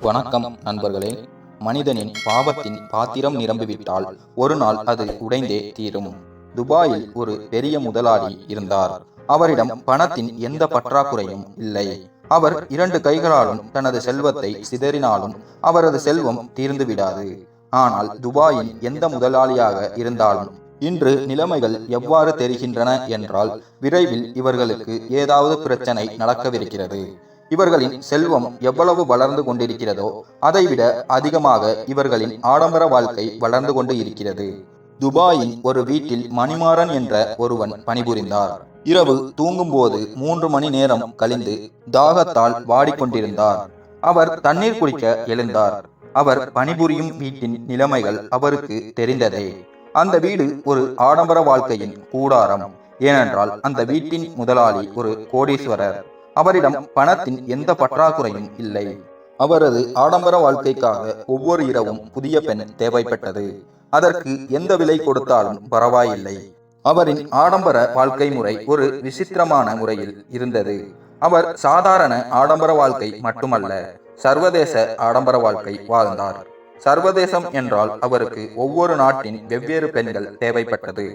வணக்கம் நண்பர்களே. மனிதனின் பாவத்தின் பாத்திரம் நிரம்பிவிட்டால் ஒரு நாள் அது உடைந்தே தீரும். துபாயில் ஒரு பெரிய முதலாளி இருந்தார். அவரிடம் பணத்தின் எந்த பற்றாக்குறையும் இல்லை. அவர் இரண்டு கைகளாலும் தனது செல்வத்தை சிதறினாலும் அவரது செல்வம் தீர்ந்து விடாது ஆனால் துபாயின் எந்த முதலாளியாக இருந்தாலும் இன்று நிலைமைகள் எவ்வாறு தெரிகின்றன என்றால் விரைவில் இவர்களுக்கு ஏதாவது பிரச்சனை நடக்கவிருக்கிறது. இவர்களின் செல்வம் எவ்வளவு வளர்ந்து கொண்டிருக்கிறதோ அதைவிட அதிகமாக இவர்களின் ஆடம்பர வாழ்க்கை வளர்ந்து கொண்டு இருக்கிறது. துபாயின் ஒரு வீட்டில் மணிமாறன் என்ற ஒருவன் பணிபுரிந்தார். இரவு தூங்கும்போது மூன்று மணி நேரம் கழிந்து தாகத்தால் வாடிக்கொண்டிருந்தார். அவர் தண்ணீர் குடிக்க எழுந்தார். அவர் பணிபுரியும் வீட்டின் நிலைமைகள் அவருக்கு தெரிந்ததே. அந்த வீடு ஒரு ஆடம்பர வாழ்க்கையின் கூடாரம். ஏனென்றால் அந்த வீட்டின் முதலாளி ஒரு கோடீஸ்வரர். அவரிடம் பணத்தின் எந்த பற்றாக்குறையும் இல்லை. அவரது ஆடம்பர வாழ்க்கைக்காக ஒவ்வொரு இரவும் புதிய பெண் தேவைப்பட்டது. அதற்கு எந்த விலை கொடுத்தாலும் பரவாயில்லை. அவரின் ஆடம்பர வாழ்க்கை முறை ஒரு விசித்திரமான முறையில் இருந்தது. அவர் சாதாரண ஆடம்பர வாழ்க்கை மட்டுமல்ல சர்வதேச ஆடம்பர வாழ்க்கை வாழ்ந்தார். சர்வதேசம் என்றால் அவருக்கு ஒவ்வொரு நாட்டின் வெவ்வேறு பெண்கள் தேவைப்பட்டது.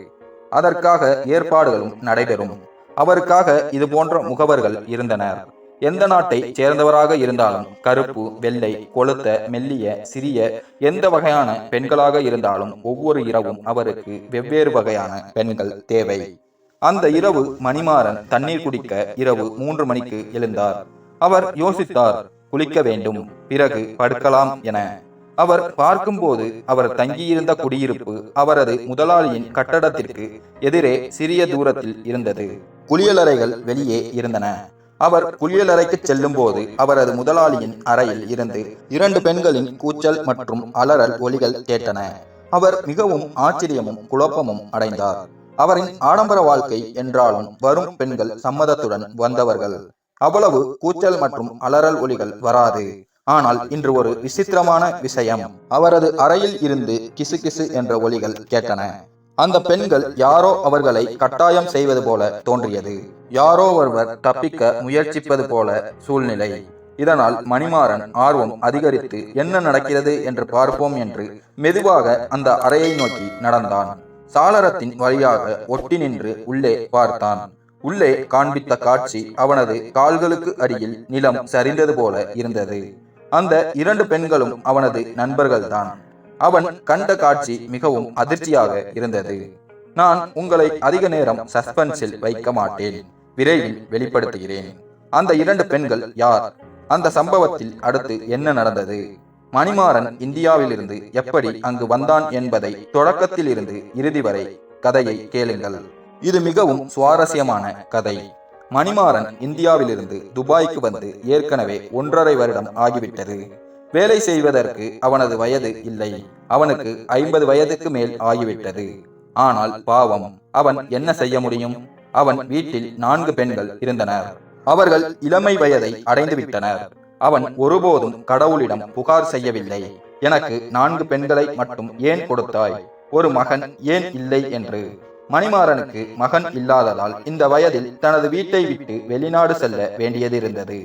அதற்காக ஏற்பாடுகளும் நடைபெறும். அவருக்காக இது போன்ற முகவர்கள் இருந்தனர். எந்த நாட்டை சேர்ந்தவராக இருந்தாலும் கருப்பு வெள்ளை கொளுத்த மெல்லிய சிறிய எந்த வகையான பெண்களாக இருந்தாலும் ஒவ்வொரு இரவும் அவருக்கு வெவ்வேறு வகையான பெண்கள் தேவை. அந்த இரவு மணிமாறன் தண்ணீர் குடிக்க இரவு மூன்று மணிக்கு எழுந்தார். அவர் யோசித்தார் குளிக்க வேண்டும் பிறகு படுக்கலாம் என. அவர் பார்க்கும்போது அவர் தங்கியிருந்த குடியிருப்பு அவரது முதலாளியின் கட்டடத்திற்கு எதிரே சிறிய தூரத்தில் இருந்தது. குளியலறைகள் வெளியே இருந்தன. அவர் குளியலறைக்கு செல்லும் போது அவரது முதலாளியின் அறையில் இருந்து இரண்டு பெண்களின் கூச்சல் மற்றும் அலறல் ஒலிகள் கேட்டன. அவர் மிகவும் ஆச்சரியமும் குழப்பமும் அடைந்தார். அவரின் ஆடம்பர வாழ்க்கை என்றாலும் வரும் பெண்கள் சம்மதத்துடன் வந்தவர்கள். அவ்வளவு கூச்சல் மற்றும் அலறல் ஒலிகள் வராது. ஆனால் இன்று ஒரு விசித்திரமான விஷயம். அவரது அறையில் இருந்து கிசு கிசு என்ற ஒலிகள் கேட்டன. அந்த பெண்கள் யாரோ அவர்களை கட்டாயம் செய்வது போல தோன்றியது. யாரோ ஒருவர் தப்பிக்க முயற்சிப்பது போல சூழ்நிலை. இதனால் மணிமாறன் ஆர்வம் அதிகரித்து என்ன நடக்கிறது என்று பார்ப்போம் என்று மெதுவாக அந்த அறையை நோக்கி நடந்தான். சாளரத்தின் வழியாக ஒட்டி நின்று உள்ளே பார்த்தான். உள்ளே காண்பித்த காட்சி அவனது கால்களுக்கு அடியில் நிலம் சரிந்தது போல இருந்தது. அந்த இரண்டு பெண்களும் அவனது நண்பர்கள்தான். அவன் கண்ட காட்சி மிகவும் அதிர்ச்சியாக இருந்தது. நான் உங்களை அதிக நேரம் சஸ்பென்ஸில் வைக்க மாட்டேன். விரைவில் வெளிப்படுத்துகிறேன். அந்த இரண்டு பெண்கள் யார்? அந்த சம்பவத்தில் அடுத்து என்ன நடந்தது? மணிமாறன் இந்தியாவிலிருந்து எப்படி அங்கு வந்தான் என்பதை தொடக்கத்தில் இருந்து இறுதி வரை கதையை கேளுங்கள். இது மிகவும் சுவாரஸ்யமான கதை. மணிமாறன் இந்தியாவிலிருந்து துபாய்க்கு வந்து ஏற்கனவே ஒன்றரை வருடம் ஆகிவிட்டது. வேலை செய்வதற்கு அவனது வயது இல்லை. அவனுக்கு ஐம்பது வயதுக்கு மேல் ஆகிவிட்டது. ஆனால் பாவம் அவன் என்ன செய்ய முடியும்? அவன் வீட்டில் நான்கு பெண்கள் இருந்தனர். அவர்கள் இளமை வயதை அடைந்துவிட்டனர் அவன் ஒருபோதும் கடவுளிடம் புகார் செய்யவில்லை. எனக்கு நான்கு பெண்களை மட்டும் ஏன் கொடுத்தாய்? ஒரு மகன் ஏன் இல்லை என்று. மணிமாறனுக்கு மகன் இல்லாததால் இந்த வயதில் தனது வீட்டை விட்டு வெளிநாடு செல்ல வேண்டியதிருந்தது.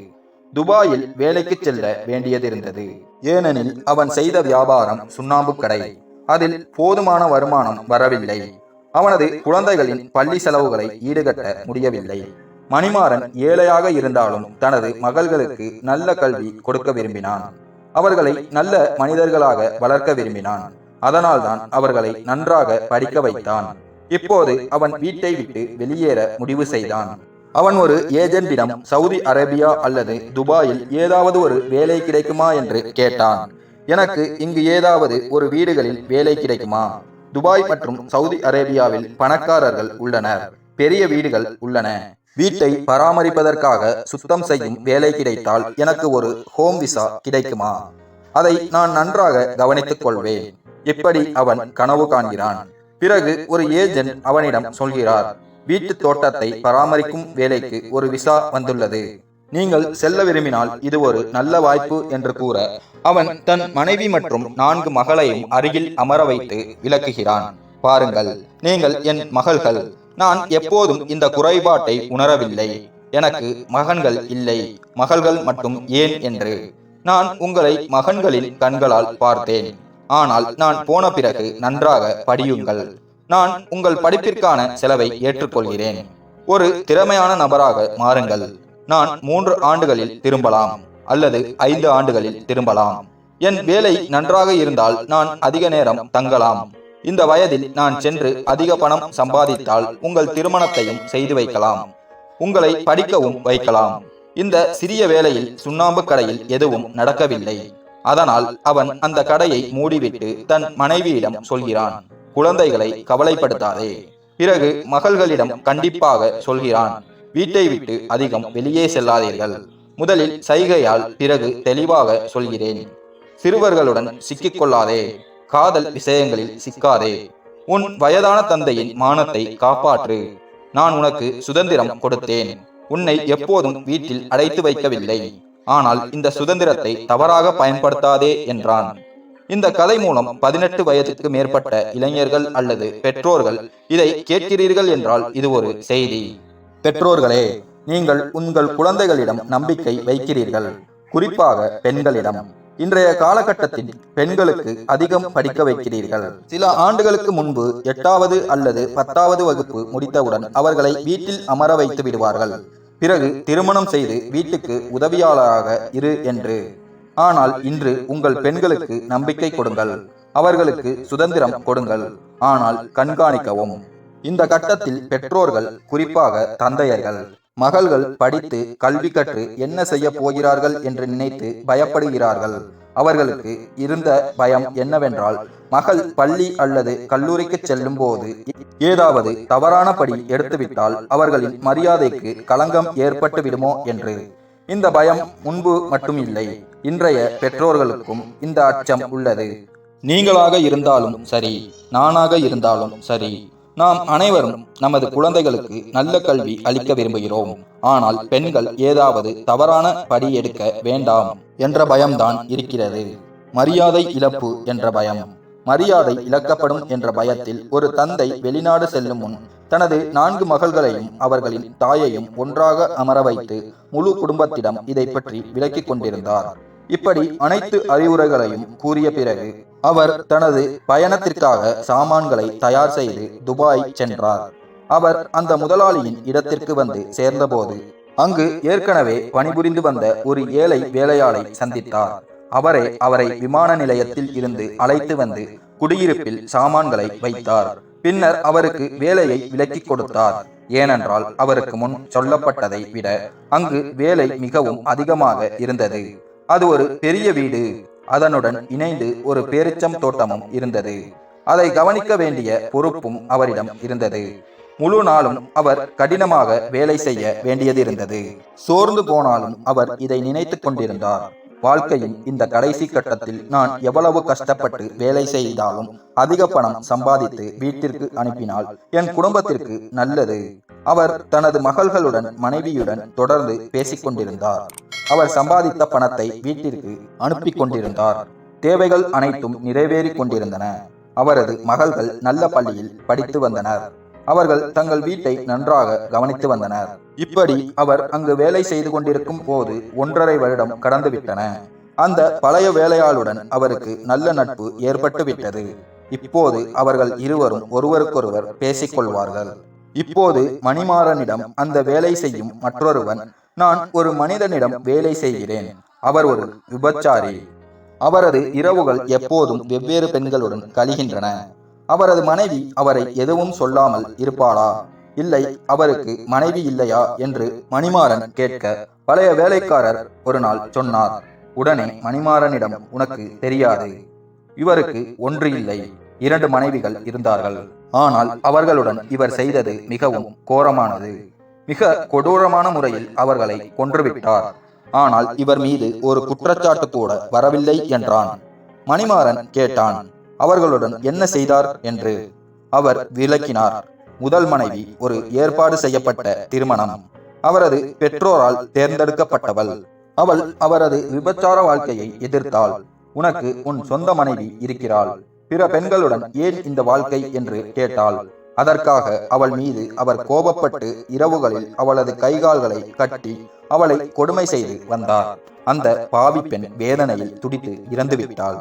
துபாயில் வேலைக்கு செல்ல வேண்டியதிருந்தது ஏனெனில் அவன் செய்த வியாபாரம் சுண்ணாம்பு கடை. அதில் போதுமான வருமானம் வரவில்லை. அவனது குழந்தைகளின் பள்ளி செலவுகளை ஈடுகட்ட முடியவில்லை. மணிமாறன் ஏழையாக இருந்தாலும் தனது மகள்களுக்கு நல்ல கல்வி கொடுக்க விரும்பினான். அவர்களை நல்ல மனிதர்களாக வளர்க்க விரும்பினான். அதனால்தான் அவர்களை நன்றாக படிக்க வைத்தான். இப்போது அவன் வீட்டை விட்டு வெளியேற முடிவு செய்தான். அவன் ஒரு ஏஜென்டிடம் சவுதி அரேபியா அல்லது துபாயில் ஏதாவது ஒரு வேலை கிடைக்குமா என்று கேட்டான். எனக்கு இங்கு ஏதாவது ஒரு வீடுகளில் வேலை கிடைக்குமா? துபாய் மற்றும் சவுதி அரேபியாவில் பணக்காரர்கள் உள்ளனர். பெரிய வீடுகள் உள்ளன. வீட்டை பராமரிப்பதற்காக சுத்தம் செய்யும் வேலை கிடைத்தால் எனக்கு ஒரு ஹோம் விசா கிடைக்குமா? அதை நான் நன்றாக கவனித்துக் கொள்வேன். இப்படி அவன் கனவு காண்கிறான். பிறகு ஒரு ஏஜென்ட் அவனிடம் சொல்கிறார் வீட்டு தோட்டத்தை பராமரிக்கும் வேலைக்கு ஒரு விசா வந்துள்ளது. நீங்கள் செல்ல விரும்பினால் இது ஒரு நல்ல வாய்ப்பு என்று கூற அவன் தன் மனைவி மற்றும் நான்கு மகளையும் அருகில் அமர வைத்து விளக்குகிறான். பாருங்கள் நீங்கள் என் மகள்கள். நான் எப்போதும் இந்த குறைபாட்டை உணரவில்லை. எனக்கு மகன்கள் இல்லை. மகள்கள் மட்டும் ஏன் என்று. நான் உங்களை மகன்களின் கண்களால் பார்த்தேன். ஆனால் நான் போன பிறகு நன்றாக படியுங்கள். நான் உங்கள் படிப்பிற்கான செலவை ஏற்றுக்கொள்கிறேன். ஒரு திறமையான நபராக மாறுங்கள். நான் மூன்று ஆண்டுகளில் திரும்பலாம் அல்லது ஐந்து ஆண்டுகளில் திரும்பலாம். என் வேலை நன்றாக இருந்தால் நான் அதிக நேரம் தங்கலாம். இந்த வயதில் நான் சென்று அதிக பணம் சம்பாதித்தால் உங்கள் திருமணத்தையும் செய்து வைக்கலாம். உங்களை படிக்கவும் வைக்கலாம். இந்த சிறிய வேளையில் சுண்ணாம்பு கடையில் எதுவும் நடக்கவில்லை. அதனால் அவன் அந்த கடையை மூடிவிட்டு தன் மனைவியிடம் சொல்கிறான். குழந்தைகளை கவலைப்படுத்தாதே. பிறகு மகள்களிடம் கண்டிப்பாக சொல்கிறான் வீட்டை விட்டு அதிகம் வெளியே செல்லாதீர்கள். முதலில் சைகையால் பிறகு தெளிவாக சொல்கிறேன். சிறுவர்களுடன் சிக்கிக்கொள்ளாதே. காதல் விஷயங்களில் சிக்காதே. உன் வயதான தந்தையின் மானத்தை காப்பாற்று. நான் உனக்கு சுதந்திரம் கொடுத்தேன். உன்னை எப்போதும் வீட்டில் அடைத்து வைக்கவில்லை. ஆனால் இந்த சுதந்திரத்தை தவறாக பயன்படுத்தாதே என்றான். இந்த கதை மூலம் பதினெட்டு வயதுக்கு மேற்பட்ட இளைஞர்கள் அல்லது பெற்றோர்கள் இதை கேட்கிறீர்கள் என்றால் இது ஒரு செய்தி. பெற்றோர்களே நீங்கள் உங்கள் குழந்தைகளிடம் நம்பிக்கை வைக்கிறீர்கள். குறிப்பாக பெண்களிடம். இன்றைய காலகட்டத்தில் பெண்களுக்கு அதிகம் படிக்க வைக்கிறீர்கள். சில ஆண்டுகளுக்கு முன்பு எட்டாவது அல்லது பத்தாவது வகுப்பு முடித்தவுடன் அவர்களை வீட்டில் அமர வைத்து விடுவார்கள். பிறகு திருமணம் செய்து வீட்டுக்கு உதவியாளராக இரு என்று. ஆனால் இன்று உங்கள் பெண்களுக்கு நம்பிக்கை கொடுங்கள். அவர்களுக்கு சுதந்திரம் கொடுங்கள். ஆனால் கண்காணிக்கவும். இந்த கட்டத்தில் பெற்றோர்கள் குறிப்பாக தந்தையர்கள் மகள்கள் படித்து கல்வி கற்று என்ன செய்ய போகிறார்கள் என்று நினைத்து பயப்படுகிறார்கள். அவர்களுக்கு இருந்த பயம் என்னவென்றால் மகள் பள்ளி அல்லது கல்லூரிக்கு செல்லும் போது ஏதாவது தவறான படி எடுத்துவிட்டால் அவர்களின் மரியாதைக்கு களங்கம் ஏற்பட்டு விடுமோ என்று. இந்த பயம் முன்பு மட்டும் இல்லை இன்றைய பெற்றோர்களுக்கும் இந்த அச்சம் உள்ளது. நீங்களாக இருந்தாலும் சரி நானாக இருந்தாலும் சரி நாம் அனைவரும் நமது குழந்தைகளுக்கு நல்ல கல்வி அளிக்க விரும்புகிறோம். ஆனால் பெண்கள் ஏதாவது தவறான படி எடுக்க வேண்டாம் என்ற பயம்தான் இருக்கிறது. மரியாதை இழப்பு என்ற பயம். மரியாதை இழக்கப்படும் என்ற பயத்தில் ஒரு தந்தை வெளிநாடு செல்லும் முன் தனது நான்கு மகள்களையும் அவர்களின் தாயையும் ஒன்றாக அமர வைத்து முழு குடும்பத்திடம் இதை பற்றி விளக்கிக் கொண்டிருந்தார். இப்படி அனைத்து அறிவுரைகளையும் கூறிய பிறகு அவர் தனது பயணத்திற்காக சாமான்களை தயார் செய்து துபாய் சென்றார். அவர் அந்த முதலாளியின் இடத்திற்கு வந்து சேர்ந்தபோது அங்கு ஏற்கனவே பணிபுரிந்து வந்த ஒரு ஏழை வேலையாளை சந்தித்தார். அவரே அவரை விமான நிலையத்தில் இருந்து அழைத்து வந்து குடியிருப்பில் சாமான்களை வைத்தார். பின்னர் அவருக்கு வேலையை விலக்கிக் கொடுத்தார். ஏனென்றால் அவருக்கு முன் சொல்லப்பட்டதை விட அங்கு வேலை மிகவும் அதிகமாக இருந்தது. அது ஒரு பெரிய வீடு. அதனுடன் இணைந்து ஒரு பேரிச்சம் தோட்டமும் இருந்தது. அதை கவனிக்க வேண்டிய பொறுப்பும் அவரிடம் இருந்தது. முழு நாளும் அவர் கடினமாக வேலை செய்ய வேண்டியது இருந்தது சோர்ந்து போனாலும் அவர் இதை நினைத்துக் கொண்டிருந்தார். வாழ்க்கையின் இந்த கடைசி கட்டத்தில் நான் எவ்வளவு கஷ்டப்பட்டு வேலை செய்தாலும் அதிக பணம் சம்பாதித்து வீட்டிற்கு அனுப்பினால் என் குடும்பத்திற்கு நல்லது. அவர் தனது மகள்களுடன் மனைவியுடன் தொடர்ந்து பேசிக் கொண்டிருந்தார் அவர் சம்பாதித்த பணத்தை வீட்டிற்கு அனுப்பி கொண்டிருந்தார் தேவைகள் அனைத்தும் நிறைவேறிக் கொண்டிருந்தன அவரது மகள்கள் நல்ல பள்ளியில் படித்து வந்தனர். அவர்கள் தங்கள் வீட்டை நன்றாக கவனித்து வந்தனர். இப்படி அவர் அங்கு வேலை செய்து கொண்டிருக்கும் போது ஒன்றரை வருடம் கடந்துவிட்டன. அந்த பழைய வேலையாளுடன் அவருக்கு நல்ல நட்பு ஏற்பட்டு விட்டது இப்போது அவர்கள் இருவரும் ஒருவருக்கொருவர் பேசிக்கொள்வார்கள். இப்போது மணிமாறனிடம் அந்த வேலை செய்யும் மற்றொருவன் நான் ஒரு மனிதனிடம் வேலை செய்கிறேன். அவர் ஒரு விபச்சாரி. அவரது இரவுகள் எப்போதும் வெவ்வேறு பெண்களுடன் கழிகின்றன. அவரது மனைவி அவரை எதுவும் சொல்லாமல் இருப்பாளா? இல்லை அவருக்கு மனைவி இல்லையா? என்று மணிமாறன் கேட்க பழைய வேலைக்காரர் ஒரு நாள் சொன்னார் உடனே மணிமாறனிடம் உனக்கு தெரியாது. இவருக்கு ஒன்று இல்லை இரண்டு மனைவிகள் இருந்தார்கள். ஆனால் அவர்களுடன் இவர் செய்தது மிகவும் கோரமானது. மிக கொடூரமான முறையில் அவர்களை கொன்றுவிட்டார். ஆனால் இவர் மீது ஒரு குற்றச்சாட்டு கூட வரவில்லை என்றான். மணிமாறன் கேட்டான் அவர்களுடன் என்ன செய்தார் என்று அவர் விளக்கினார். முதல் மனைவி ஒரு ஏற்பாடு செய்யப்பட்ட திருமணம். அவரது பெற்றோரால் தேர்ந்தெடுக்கப்பட்டவள். அவள் அவரது விபச்சார வாழ்க்கையை எதிர்த்தாள். உனக்கு உன் சொந்த மனைவி இருக்கிறாள். பிற பெண்களுடன் ஏன் இந்த வாழ்க்கை என்று கேட்டாள். அதற்காக அவள் மீது அவர் கோபப்பட்டு இரவுகளில் அவளது கைகால்களை கட்டி அவளை கொடுமை செய்து வந்தார். அந்த பாவி பெண் வேதனையில் துடித்து இறந்துவிட்டாள்.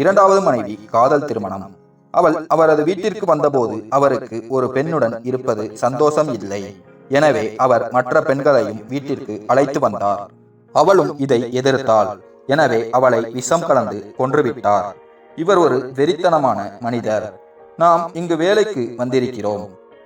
இரண்டாவது மனைவி காதல் திருமணம். அவள் அவரது வீட்டிற்கு வந்தபோது அவருக்கு ஒரு பெண்ணுடன் இருப்பது சந்தோஷம் இல்லை. எனவே அவர் மற்ற பெண்களையும் வீட்டிற்கு அழைத்து வந்தார். அவளும் இதை எதிர்த்தாள். எனவே அவளை விஷம் கலந்து கொன்றுவிட்டார். இவர் ஒரு வெறித்தனமான மனிதர். நாம் இங்கு வேலைக்கு வந்திருக்கிறோம்.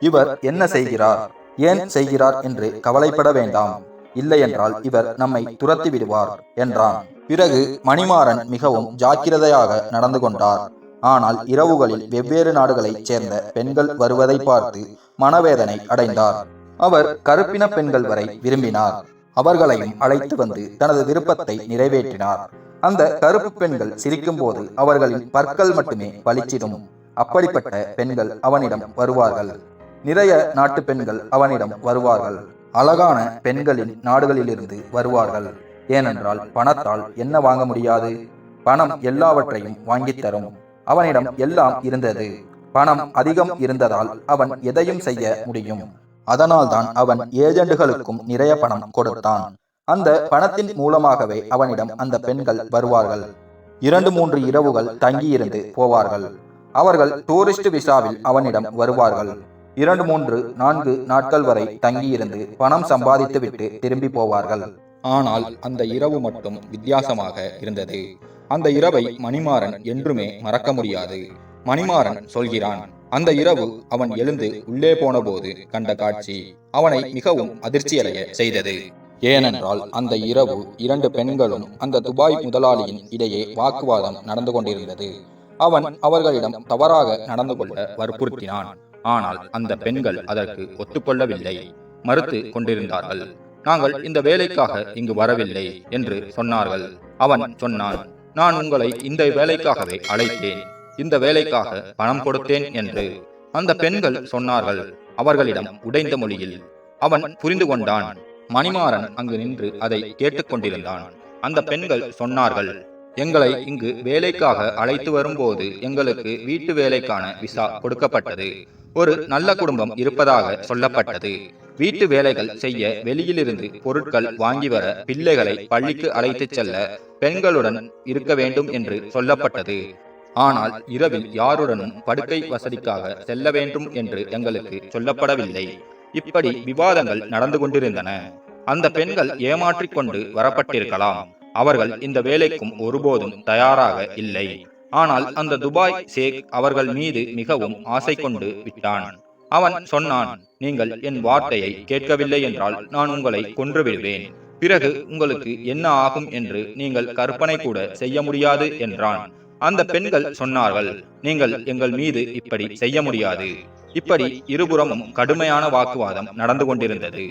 இவர் என்ன செய்கிறார்? ஏன் செய்கிறார் என்று கவலைப்பட வேண்டாம். இல்லையென்றால் இவர் நம்மை துரத்தி விடுவார் என்றான். பிறகு மணிமாறன் மிகவும் ஜாக்கிரதையாக நடந்து கொண்டார். ஆனால் இரவுகளில் வெவ்வேறு நாடுகளைச் சேர்ந்த பெண்கள் வருவதை பார்த்து மனவேதனை அடைந்தார். அவர் கருப்பின பெண்கள் வரை விரும்பினார். அவர்களையும் அழைத்து வந்து தனது விருப்பத்தை நிறைவேற்றினார். அந்த கருப்பு பெண்கள் சிரிக்கும்போது அவர்களின் பற்கள் மட்டுமே பளிச்சிடும் அப்படிப்பட்ட பெண்கள் அவனிடம் வருவார்கள். நிறைய நாட்டு பெண்கள் அவனிடம் வருவார்கள். அழகான பெண்களின் நாடுகளிலிருந்து வருவார்கள். ஏனென்றால் பணத்தால் என்ன வாங்க முடியாது? பணம் எல்லாவற்றையும் வாங்கித் தரும். அவனிடம் எல்லாம் இருந்தது. பணம் அதிகம் இருந்ததால் அவன் எதையும் செய்ய முடியும். அதனால்தான் அவன் ஏஜெண்டுகளுக்கும் நிறைய பணம் கொடுத்தான். அந்த பணத்தின் மூலமாகவே அவனிடம் அந்த பெண்கள் வருவார்கள். இரண்டு மூன்று இரவுகள் தங்கியிருந்து போவார்கள். அவர்கள் டூரிஸ்ட் விசாவில் அவனிடம் வருவார்கள். இரண்டு மூன்று நான்கு நாட்கள் வரை தங்கியிருந்து பணம் சம்பாதித்துவிட்டு திரும்பி போவார்கள். ஆனால் அந்த இரவு மட்டும் வித்தியாசமாக இருந்தது. அந்த இரவை மணிமாறன் என்றுமே மறக்க முடியாது. மணிமாறன் சொல்கிறான் அந்த இரவு அவன் எழுந்து உள்ளே போனபோது கண்ட காட்சி அவனை மிகவும் அதிர்ச்சியடைய செய்தது. ஏனென்றால் அந்த இரவு இரண்டு பெண்களும் அந்த துபாய் முதலாளியின் இடையே வாக்குவாதம் நடந்து கொண்டிருந்தது. அவன் அவர்களிடம் தவறாக நடந்து கொள்ள வற்புறுத்தினான். ஆனால் அந்த பெண்கள் அதற்கு ஒத்துக்கொள்ளவில்லை. மறுத்து கொண்டிருந்தார்கள். நாங்கள் இந்த வேலைக்காக இங்கு வரவில்லை என்று சொன்னார்கள். அவன் சொன்னான் நான் உங்களை இந்த வேலைக்காகவே அழைத்தேன். இந்த வேலைக்காக பணம் கொடுத்தேன் என்று. அந்த பெண்கள் சொன்னார்கள் அவர்களிடம் உடைந்த மொழியில். அவன் புரிந்து கொண்டான். மணிமாறன் அங்கு நின்று அதை கேட்டுக்கொண்டிருந்தான். அந்த பெண்கள் சொன்னார்கள் எங்களை இங்கு வேலைக்காக அழைத்து வரும்போது எங்களுக்கு வீட்டு வேலைக்கான விசா கொடுக்கப்பட்டது. ஒரு நல்ல குடும்பம் இருப்பதாக சொல்லப்பட்டது. வீட்டு வேலைகள் செய்ய வெளியிலிருந்து பொருட்கள் வாங்கி வர பிள்ளைகளை பள்ளிக்கு அழைத்துச் செல்ல பெண்களுடன் இருக்க வேண்டும் என்று சொல்லப்பட்டது. ஆனால் இரவில் யாருடனும் படுக்கை வசதிக்காக செல்ல வேண்டும் என்று எங்களுக்கு சொல்லப்படவில்லை. இப்படி விவாதங்கள் நடந்து கொண்டிருந்தன. அந்த பெண்கள் ஏமாற்றிக் கொண்டு வரப்பட்டிருக்கலாம். அவர்கள் இந்த வேலைக்கும் ஒருபோதும் தயாராக இல்லை. ஆனால் அந்த துபாய் ஷேக் அவர்கள் மீது மிகவும் ஆசை கொண்டு விட்டான். அவன் சொன்னான் நீங்கள் என் வார்த்தையை கேட்கவில்லை என்றால் நான் உங்களை கொன்று விடுவேன் பிறகு உங்களுக்கு என்ன ஆகும் என்று நீங்கள் கற்பனை கூட செய்ய முடியாது என்றான். அந்த பெண்கள் சொன்னார்கள் நீங்கள் எங்கள் மீது இப்படி செய்ய முடியாது. இப்படி இருபுறமும் கடுமையான வாக்குவாதம் நடந்து கொண்டிருந்தது.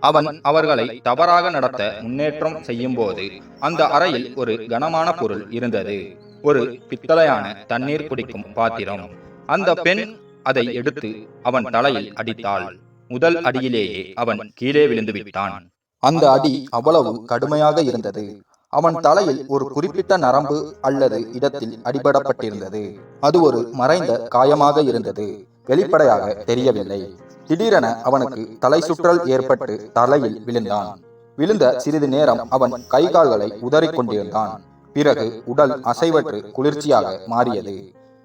அவன் அவர்களை தவறாக நடத்த முன்னேற்றம் செய்யும் போது அந்த அறையில் ஒரு கனமான பொருள் இருந்தது. ஒரு பித்தளையான தண்ணீர் குடிக்கும் பாத்திரம். அந்த பெண் அதை எடுத்து அவன் தலையில் அடித்தாள். முதல் அடியிலேயே அவன் கீழே விழுந்து விட்டான். அந்த அடி அவ்வளவு கடுமையாக இருந்தது. அவன் தலையில் ஒரு குறிப்பிட்ட நரம்பு அல்லது இடத்தில் அடிபடப்பட்டிருந்தது. அது ஒரு மறைந்த காயமாக இருந்தது. வெளிப்படையாக தெரியவில்லை. திடீரென அவனுக்கு தலை சுற்றல் ஏற்பட்டு தலையில் விழுந்தான். விழுந்த சிறிது நேரம் அவன் கை கால்களை உதறிக் கொண்டிருந்தான். பிறகு உடல் அசைவற்று குளிர்ச்சியாக மாறியது.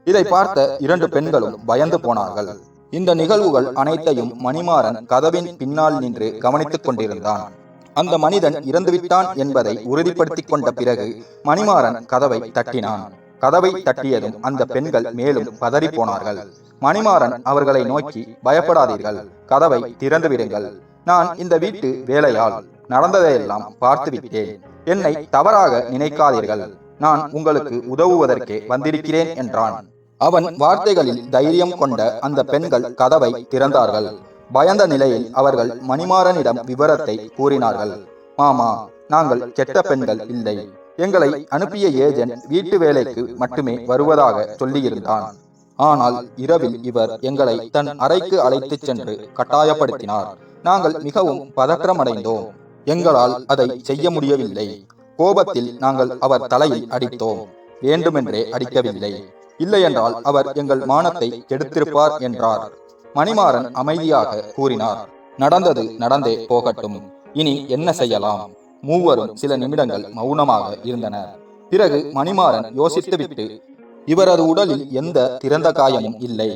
இதை பார்த்த இரண்டு பெண்களும் பயந்து போனார்கள். இந்த நிகழ்வுகள் அனைத்தையும் மணிமாறன் கதவின் பின்னால் நின்று கவனித்துக் கொண்டிருந்தான். அந்த மனிதன் இறந்துவிட்டான் என்பதை உறுதிப்படுத்திக் கொண்ட பிறகு மணிமாறன் கதவை தட்டினான். கதவை தட்டியதும் அந்த பெண்கள் மேலும் பதறி போனார்கள். மணிமாறன் அவர்களை நோக்கி பயப்படாதீர்கள். கதவை திறந்து விடுங்கள் நான் இந்த வீட்டு வேலையால் நடந்ததையெல்லாம் பார்த்து விட்டேன் என்னை தவறாக நினைக்காதீர்கள். நான் உங்களுக்கு உதவுவதற்கே வந்திருக்கிறேன் என்றான். அவன் வார்த்தைகளில் தைரியம் கொண்ட அந்த பெண்கள் கதவை திறந்தார்கள். பயந்த நிலையில் அவர்கள் மணிமாறனிடம் விவரத்தை கூறினார்கள். மாமா நாங்கள் கெட்ட பெண்கள் இல்லை. எங்களை அனுப்பிய ஏஜென்ட் வீட்டு வேலைக்கு மட்டுமே வருவதாக சொல்லியிருந்தான். ஆனால் இரவில் இவர் எங்களை தன் அறைக்கு அழைத்துச் சென்று கட்டாயப்படுத்தினார். நாங்கள் மிகவும் பதற்றமடைந்தோம். எங்களால் அதை செய்ய முடியவில்லை. கோபத்தில் நாங்கள் அவர் தலையில் அடித்தோம். வேண்டுமென்றே அடிக்கவில்லை. இல்லையென்றால் அவர் எங்கள் மானத்தை கெடுத்திருப்பார் என்றார். மணிமாறன் அமைதியாக கூறினார் நடந்தது நடந்தே போகட்டும். இனி என்ன செய்யலாம்? மூவரும் சில நிமிடங்கள் மௌனமாக இருந்தனர். பிறகு மணிமாறன் யோசித்துவிட்டு இவரது உடலில் எந்த திறந்த காயமும் இல்லை.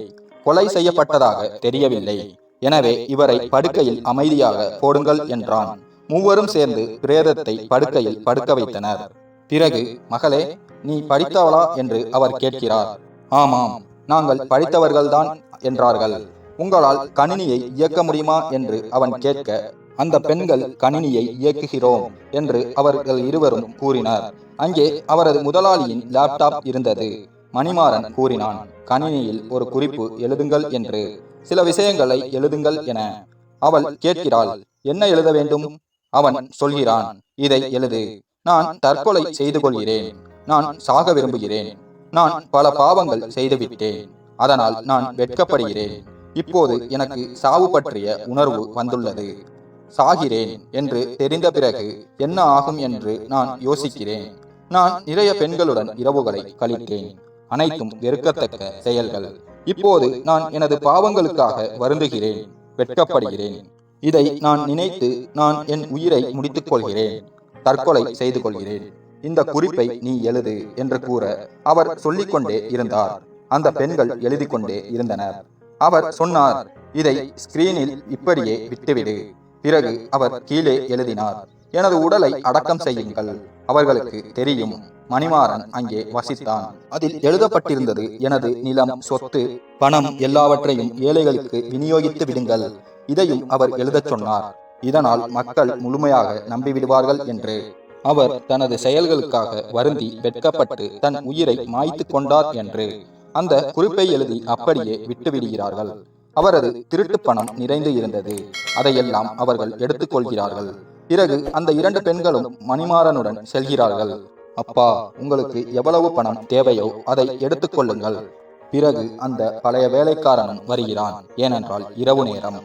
கொலை செய்யப்பட்டதாக தெரியவில்லை. எனவே இவரை படுக்கையில் அமைதியாக போடுங்கள் என்றான். மூவரும் சேர்ந்து பிரேதத்தை படுக்கையில் படுக்க வைத்தனர். பிறகு மகளே நீ படித்தவளா? என்று அவர் கேட்கிறார். ஆமாம் நாங்கள் படித்தவர்கள்தான் என்றார்கள். உங்களால் கணினியை இயக்க முடியுமா? என்று அவன் கேட்க அந்த பெண்கள் கணினியை இயக்குகிறோம் என்று அவர்கள் இருவரும் கூறினர். அங்கே அவரது முதலாளியின் லேப்டாப் இருந்தது. மணிமாறன் கூறினான் கணினியில் ஒரு குறிப்பு எழுதுங்கள் என்று. சில விஷயங்களை எழுதுங்கள் என. அவள் கேட்கிறாள் என்ன எழுத வேண்டும்? அவன் சொல்கிறான் இதை எழுது. நான் தற்கொலை செய்து கொள்கிறேன் நான் சாக விரும்புகிறேன். நான் பல பாவங்கள் செய்துவிட்டேன். அதனால் நான் வெட்கப்படுகிறேன். இப்போது எனக்கு சாவு பற்றிய உணர்வு வந்துள்ளது. சாகிறேன் என்று தெரிந்த பிறகு என்ன ஆகும் என்று நான் யோசிக்கிறேன். நான் நிறைய பெண்களுடன் இரவுகளை கழித்தேன் அனைத்தும் வெறுக்கத்தக்க செயல்கள். இப்போது நான் எனது பாவங்களுக்காக வருந்துகிறேன். வெட்கப்படுகிறேன். இதை நான் நினைத்து நான் என் உயிரை முடித்துக் கொள்கிறேன் தற்கொலை செய்து கொள்கிறேன் இந்த குறிப்பை நீ எழுது என்று கூற அவர் சொல்லிக்கொண்டே இருந்தார். அந்த பெண்கள் எழுதி கொண்டே இருந்தனர். அவர் சொன்னார் இதை ஸ்கிரீனில் இப்படியே விட்டுவிடு. பிறகு அவர் கீழே எழுதினார் எனது உடலை அடக்கம் செய்யுங்கள். அவர்களுக்கு தெரியும். மணிமாறன் அங்கே வசித்தான். அதில் எழுதப்பட்டிருந்தது எனது நிலம் சொத்து பணம் எல்லாவற்றையும் ஏழைகளுக்கு விநியோகித்து விடுங்கள். இதையும் அவர் எழுதச் சொன்னார். இதனால் மக்கள் முழுமையாக நம்பிவிடுவார்கள் என்று. அவர் தனது செயல்களுக்காக வருந்தி வெட்கப்பட்டு தன் உயிரை மாய்த்து கொண்டார் என்று. அந்த குறிப்பை எழுதி அப்படியே விட்டுவிடுகிறார்கள். அவரது திருட்டு பணம் நிறைந்து இருந்தது. அதையெல்லாம் அவர்கள் எடுத்துக்கொள்கிறார்கள் பிறகு அந்த இரண்டு பெண்களும் மணிமாறனுடன் செல்கிறார்கள். அப்பா உங்களுக்கு எவ்வளவு பணம் தேவையோ அதை எடுத்துக்கொள்ளுங்கள் பிறகு அந்த பழைய வேலைக்காரனும் வருகிறான். ஏனென்றால் இரவு நேரம்.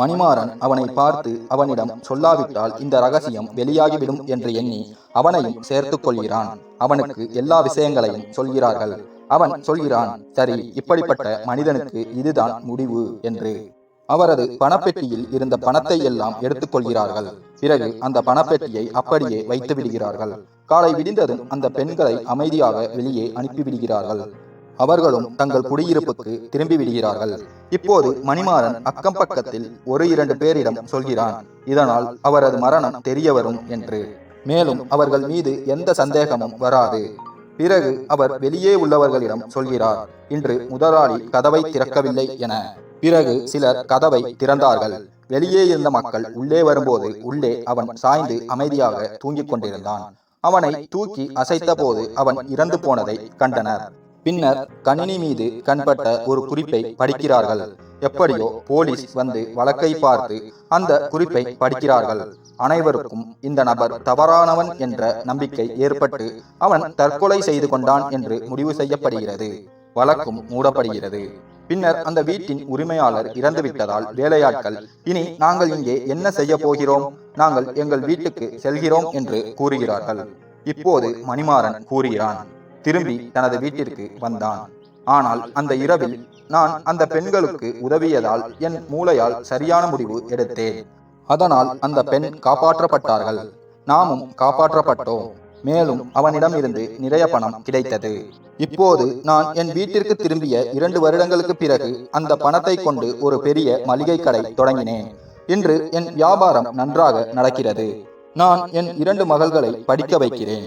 மணிமாறன் அவனை பார்த்து அவனிடம் சொல்லாவிட்டால் இந்த ரகசியம் வெளியாகிவிடும் என்று எண்ணி அவனையும் சேர்த்துக் கொள்கிறான். அவனுக்கு எல்லா விஷயங்களையும் சொல்கிறார்கள். அவன் சொல்கிறான் சரி இப்படிப்பட்ட மனிதனுக்கு இதுதான் முடிவு என்று. அவரது பணப்பெட்டியில் இருந்த பணத்தை எல்லாம் எடுத்துக்கொள்கிறார்கள் பிறகு அந்த பணப்பெட்டியை அப்படியே வைத்து விடுகிறார்கள். காலை விடிந்ததும் அந்த பெண்களை அமைதியாக வெளியே அனுப்பிவிடுகிறார்கள் அவர்களும் தங்கள் குடியிருப்புக்கு திரும்பி விடுகிறார்கள். இப்போது மணிமாறன் அக்கம் பக்கத்தில் ஒரு இரண்டு பேரிடம் சொல்கிறான் இதனால் அவரது மரணம் தெரிய வரும் என்று. மேலும் அவர்கள் மீது எந்த சந்தேகமும் வராது. பிறகு அவர் வெளியே உள்ளவர்களிடம் சொல்கிறார் இன்று முதலாளி கதவை திறக்கவில்லை என. பிறகு சிலர் கதவை திறந்தார்கள். வெளியே இருந்த மக்கள் உள்ளே வரும்போது உள்ளே அவன் சாய்ந்து அமைதியாக தூங்கிக் கொண்டிருந்தான். அவனை தூக்கி அசைத்த போது அவன் இறந்து போனதை கண்டனர். பின்னர் கணினி மீது கண்பட்ட ஒரு குறிப்பை படிக்கிறார்கள். எப்படியோ போலீஸ் வந்து வழக்கை பார்த்து அந்த குறிப்பை படிக்கிறார்கள். அனைவருக்கும் இந்த நபர் தவறானவன் என்ற நம்பிக்கை ஏற்பட்டு அவன் தற்கொலை செய்து கொண்டான் என்று முடிவு செய்யப்படுகிறது. வழக்கும் மூடப்படுகிறது. பின்னர் அந்த வீட்டின் உரிமையாளர் இறந்துவிட்டதால் வேலையாட்கள் இனி நாங்கள் இங்கே என்ன செய்ய போகிறோம்? நாங்கள் எங்கள் வீட்டுக்கு செல்கிறோம் என்று கூறுகிறார்கள். இப்போது மணிமாறன் கூறுகிறான் திரும்பி தனது வீட்டிற்கு வந்தான். ஆனால் அந்த இரவில் நான் அந்த பெண்களுக்கு உதவியதால் என் மூளையால் சரியான முடிவு எடுத்தேன். அதனால் அந்த பெண் காப்பாற்றப்பட்டார்கள். நாமும் காப்பாற்றப்பட்டோம். மேலும் அவனிடம் இருந்து நிறைய பணம் கிடைத்தது. இப்போது நான் என் வீட்டிற்கு திரும்பிய இரண்டு வருடங்களுக்கு பிறகு அந்த பணத்தை கொண்டு ஒரு பெரிய மளிகை கடை தொடங்கினேன். இன்று என் வியாபாரம் நன்றாக நடக்கிறது. நான் என் இரண்டு மகள்களை படிக்க வைக்கிறேன்.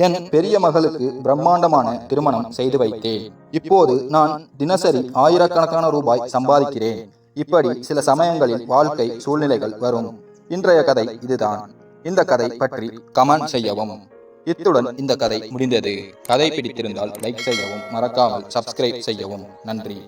என் பெரிய மகளுக்கு பிரம்மாண்டமான திருமணம் செய்து வைத்தேன். இப்போது நான் தினசரி ஆயிரக்கணக்கான ரூபாய் சம்பாதிக்கிறேன். இப்படி சில சமயங்களில் வாழ்க்கை சூழ்நிலைகள் வரும். இன்றைய கதை இதுதான். இந்த கதை பற்றி கமெண்ட் செய்யவும். இத்துடன் இந்த கதை முடிந்தது. கதை பிடித்திருந்தால் லைக் செய்யவும். மறக்காமல் சப்ஸ்கிரைப் செய்யவும். நன்றி.